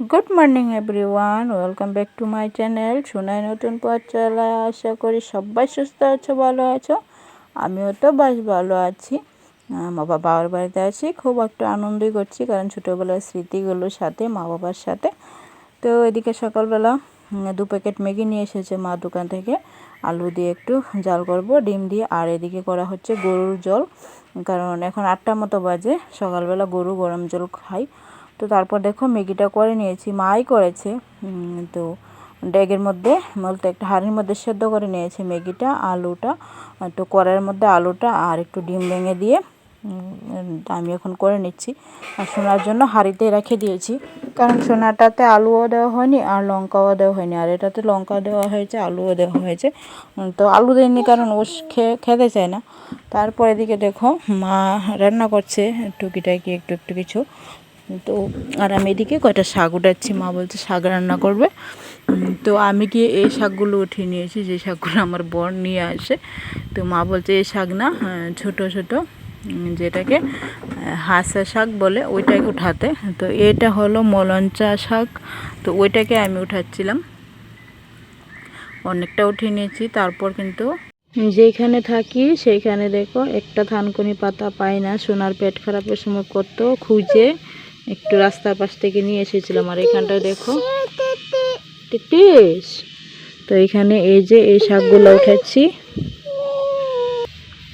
Good morning everyone welcome back to my channel Sonai নতুন পথ চলা আশা করি সবাই সুস্থ আছো, ভালো আছো। আমিও তো বেশ ভালো আছি। মা বাবার বাড়িতে আছি। খুব একটা আনন্দই করছি, কারণ ছোটোবেলার স্মৃতিগুলোর সাথে, মা বাবার সাথে। তো এদিকে সকালবেলা দু প্যাকেট ম্যাগি নিয়ে এসেছে মা দোকান থেকে। আলু দিয়ে একটু জাল করব, ডিম দিয়ে। আর এদিকে করা হচ্ছে গরুর জল, কারণ এখন আটটা মতো বাজে। সকালবেলা গরু গরম জল খাই। তো তারপর দেখো ম্যাগিটা করে নিয়েছি, মাই করেছে। তো ড্যাগের মধ্যে বলতে একটা হাঁড়ির মধ্যে সেদ্ধ করে নিয়েছি ম্যাগিটা, আলুটা তো কড়াইয়ের মধ্যে আলুটা আর একটু ডিম ভেঙে দিয়ে আমি এখন করে নিচ্ছি। আর সোনার জন্য হাঁড়িতে রেখে দিয়েছি। কারণ সোনাটাতে আলুও দেওয়া হয়নি আর লঙ্কাও দেওয়া হয়নি। আর এটাতে লঙ্কা দেওয়া হয়েছে, আলুও দেওয়া হয়েছে। তো আলু দেয়নি কারণ ও খেতে চায় না। তারপর এদিকে দেখো মা রান্না করছে, টুকিটাকি একটু একটু কিছু। তো আর আমি এদিকে কয়টা শাক উঠাচ্ছি, মা বলছে শাক রান্না করবে। তো আমি গিয়ে এই শাকগুলো উঠিয়ে নিয়েছি, যে শাকগুলো আমার বর নিয়ে আসে। তো মা বলছে, এই শাক না ছোট ছোট যেটাকে হাসা শাক বলে, ওইটাকে উঠাতে। তো এটা হলো মলঞ্চা শাক। তো ওইটাকে আমি উঠাচ্ছিলাম। অনেকটা উঠিয়ে নিয়েছি, তারপর কিন্তু যেখানে থাকি, সেইখানে দেখো একটা থানকুনি পাতা পাই না, সোনার পেট খারাপের সময় কত খুঁজে। একটু রাস্তার পাশ থেকে নিয়ে এসেছিলাম আর এখানটা দেখো। তো এখানে এই যে এই শাকগুলো উঠেছি।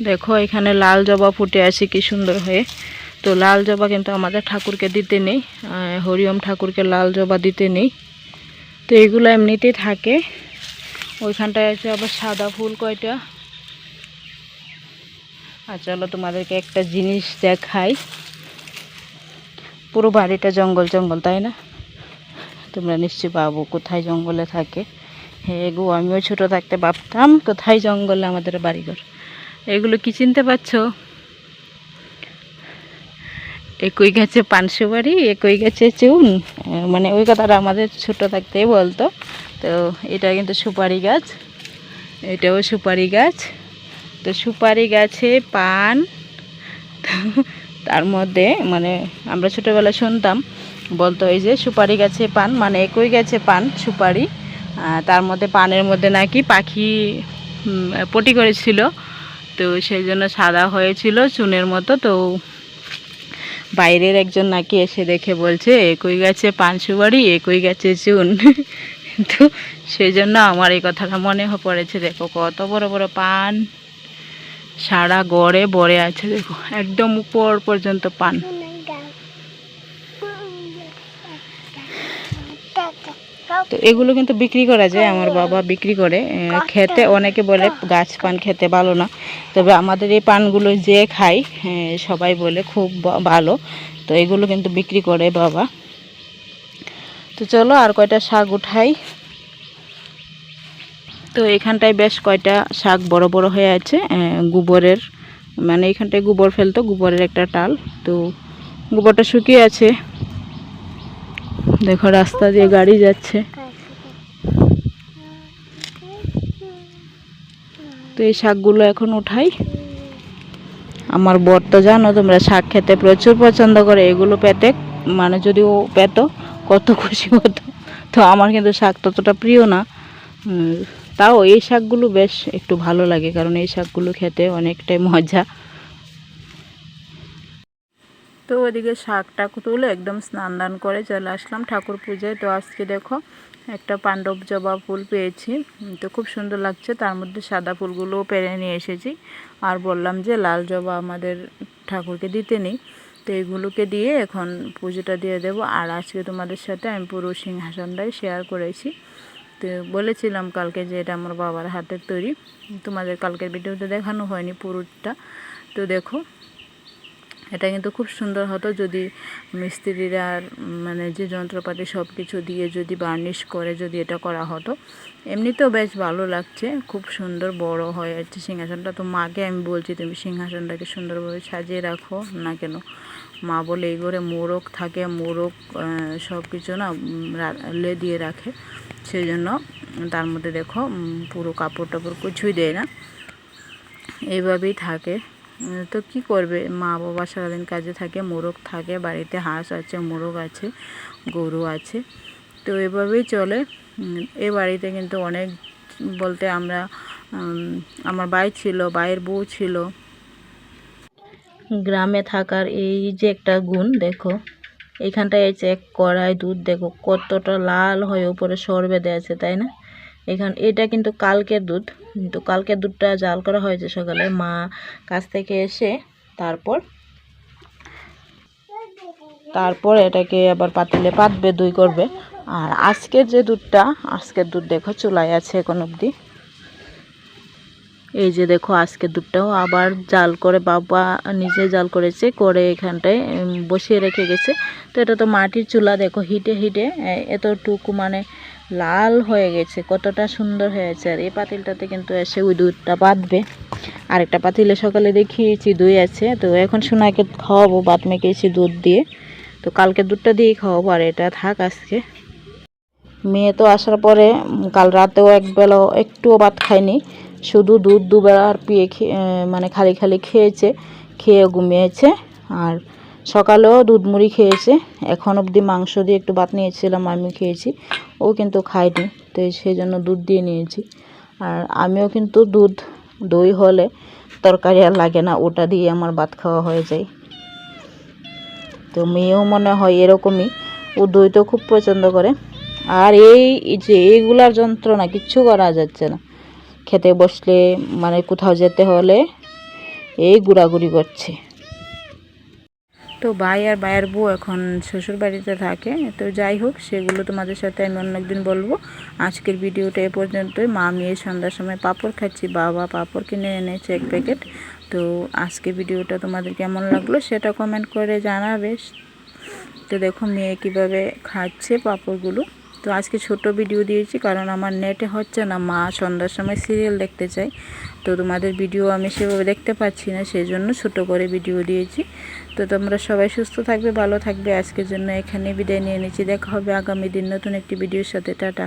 দেখো এখানে লাল জবা ফুটে আছে কি সুন্দর হয়ে। তো লাল জবা কিন্তু আমাদের ঠাকুরকে দিতে নেই হরিওম ঠাকুরকে লাল জবা দিতে নেই। তো এগুলো এমনিতেই থাকে। ওইখানটায় আছে আবার সাদা ফুল কয়টা। আর চলো তোমাদেরকে একটা জিনিস দেখাই। পুরো বাড়িটা জঙ্গল জঙ্গল, তাই না? তোমরা নিশ্চয়ই পাবো কোথায় জঙ্গলে থাকে। হ্যাঁ গো, আমিও ছোটো থাকতে ভাবতাম কোথায় জঙ্গলে আমাদের বাড়িঘর। এগুলো কি চিনতে পারছ? একই গাছে পানশো বাড়ি, একই গাছে চুন। মানে ওই কথাটা আমাদের ছোট থাকতেই বলতো। তো এটা কিন্তু সুপারি গাছ, এটাও সুপারি গাছ। তো সুপারি গাছে পান তার মধ্যে মানে আমরা ছোটোবেলায় শুনতাম, বলতো এই যে সুপারি গাছে পান মানে একই গাছে পান সুপারি তার মধ্যে পানের মধ্যে নাকি পাখি পটি করেছিল। তো সেই জন্য সাদা হয়েছিল চুনের মতো। তো বাইরের একজন নাকি এসে দেখে বলছে, একই গাছে পান সুপারি, একই গাছে চুন। তো সেই জন্য আমার এই কথাটা মনে পড়েছে। দেখো কত বড় বড় পান। সারা গড়ে বড়ে আছে, দেখো, একদম উপর পর্যন্ত পান। তো এগুলো কিন্তু বিক্রি করা যায় আমার বাবা বিক্রি করে খেতে অনেকে বলে গাছ পান খেতে ভালো না। তবে আমাদের এই পানগুলো যে খাই সবাই বলে খুব ভালো। তো এগুলো কিন্তু বিক্রি করে বাবা। তো চলো আর কয়টা শাক উঠাই। তো এখানটায় বেশ কয়টা শাক বড় বড় হয়ে আছে গোবরের মানে এখানটায় গোবর ফেলতো, গোবরের একটা টাল। তো গোবরটা শুকিয়ে আছে। দেখো রাস্তা দিয়ে গাড়ি যাচ্ছে। তো এই শাকগুলো এখন উঠাই। আমার বর তো জানো, তোমরা শাক খেতে প্রচুর পছন্দ করে, এগুলো পেতে মানে যদি ও পেতো, কত খুশি হতো। তো আমার কিন্তু শাক ততটা প্রিয় না। তাও এই শাকগুলো বেশ একটু ভালো লাগে, কারণ এই শাকগুলো খেতে অনেকটাই মজা। তো ওদিকে শাকটা তুলে একদম স্নান দান করে চলে আসলাম ঠাকুর পুজোয়। তো আজকে দেখো একটা পাণ্ডব জবা ফুল পেয়েছি, তো খুব সুন্দর লাগছে। তার মধ্যে সাদা ফুলগুলোও পেরে নিয়ে এসেছি। আর বললাম যে লাল জবা আমাদের ঠাকুরকে দিতে নেই, তো এইগুলোকে দিয়ে এখন পুজোটা দিয়ে দেব। আর আজকে তোমাদের সাথে আমি পুরো সিংহাসনটাই শেয়ার করেছি। তো বলেছিলাম কালকে যে এটা আমার বাবার হাতের তৈরি। তোমাদের কালকের ভিডিওতে দেখানো হয়নি পুরোটা তো দেখো, এটা কিন্তু খুব সুন্দর হতো যদি মিস্ত্রিরা মানে যে যন্ত্রপাতি সব কিছু দিয়ে যদি বার্নিশ করে যদি এটা করা হতো। এমনিতেও বেশ ভালো লাগছে, খুব সুন্দর বড় হয়ে যাচ্ছে সিংহাসনটা। তো মাকে আমি বলছি, তুমি সিংহাসনটাকে সুন্দরভাবে সাজিয়ে রাখো না কেন? মা বলে, এই ঘরে মোরগ থাকে, মোরগ সব কিছু না লে দিয়ে রাখে। সেই জন্য তার মধ্যে দেখো পুরো কাপড় টাপড় কিছুই দেয় না। এইভাবেই থাকে। তো কি করবে? মা বাবা সারাদিন কাজে থাকে, মোরগ থাকে, বাড়িতে হাঁস আছে, মোরগ আছে, গরু আছে। তো এভাবেই চলে। এ বাড়িতে কিন্তু অনেক, বলতে আমরা আমার ভাই ছিল, ভাইয়ের বউ ছিল। গ্রামে থাকার এই যে একটা গুণ, দেখো। এখানটায় এই যে দুধ, দেখো কতটা লাল হয়ে, উপরে সর বেঁধে আছে, তাই না? এখান, এটা কিন্তু কালকের দুধ, কিন্তু কালকের দুধটা জাল করা হয়েছে সকালে। মা কাছ থেকে এসে তারপর তারপর এটাকে আবার পাতিলে পাতবে, দুই করবে। আর আজকের যে দুধটা, আজকের দুধ দেখো চুলায় আছে এখন অবধি। এই যে দেখো আজকে দুধটাও আবার জাল করে বাবা নিজে জাল করেছে, করে এখানটায় বসিয়ে রেখে গেছে। তো এটা তো মাটির চুলা, দেখো হিটে হিটে এতটুকু মানে লাল হয়ে গেছে, কতটা সুন্দর হয়েছে। আর এই পাতিলটাতে কিন্তু এসে ওই দুধটা বাঁধবে। আরেকটা পাতিলে সকালে দেখিয়েছি দই আছে, তো এখন সোনাকে খাওয়াবো, বাদ মেখেছি দুধ দিয়ে। তো কালকে দুধটা দিয়েই খাওয়াবো, আর এটা থাক আজকে। মেয়ে তো আসার পরে কাল রাতেও একবেলা একটুও ভাত খায়নি। শুধু দুধ দুবার পিয়ে মানে খালি খালি খেয়েছে, খেয়ে ঘুমিয়েছে আর সকালেও দুধ মুড়ি খেয়েছে। এখন অবধি মাংস দিয়ে একটু ভাত নিয়েছিলাম আমি খেয়েছি। ও কিন্তু খায়নি, তো সেই জন্য দুধ দিয়ে নিয়েছি। আর আমিও কিন্তু দুধ দই হলে তরকারি আর লাগে না, ওটা দিয়ে আমার ভাত খাওয়া হয়ে যায়। তো মেয়েও মনে হয় এরকমই, ও দই তো খুব পছন্দ করে। আর এই যে এইগুলার যন্ত্রণা, কিচ্ছু করা যাচ্ছে না। খেতে বসলে মানে কোথাও যেতে হলে এই ঘোরাঘুরি করছে। তো ভাই আর ভাইয়ের বউ এখন শ্বশুর বাড়িতে থাকে, তো যাই হোক, সেগুলো তোমাদের সাথে আমি অন্য একদিন বলব। আজকের ভিডিওটা এ পর্যন্তই। মা মেয়ে সন্ধ্যার সময় পাপড় খাচ্ছি, বাবা পাপড় কিনে এনেছে এক প্যাকেট। তো আজকে ভিডিওটা তোমাদের কেমন লাগল সেটা কমেন্ট করে জানাবে। তো দেখো মেয়ে কীভাবে খাচ্ছে পাঁপড়গুলো। তো আজকে ছোট ভিডিও দিয়েছি, কারণ আমার নেটে হচ্ছে না। মা সন্ধ্যার সময় সিরিয়াল দেখতে চাই তো তোমাদের ভিডিও আমি সেভাবে দেখতে পাচ্ছি না সেই জন্য ছোট করে ভিডিও দিয়েছি। তো তোমরা সবাই সুস্থ থাকবে, ভালো থাকবে। আজকের জন্য এখানে বিদায় নিয়ে নিচ্ছি। দেখা হবে আগামী দিন নতুন একটি ভিডিওর সাথে। টাটা।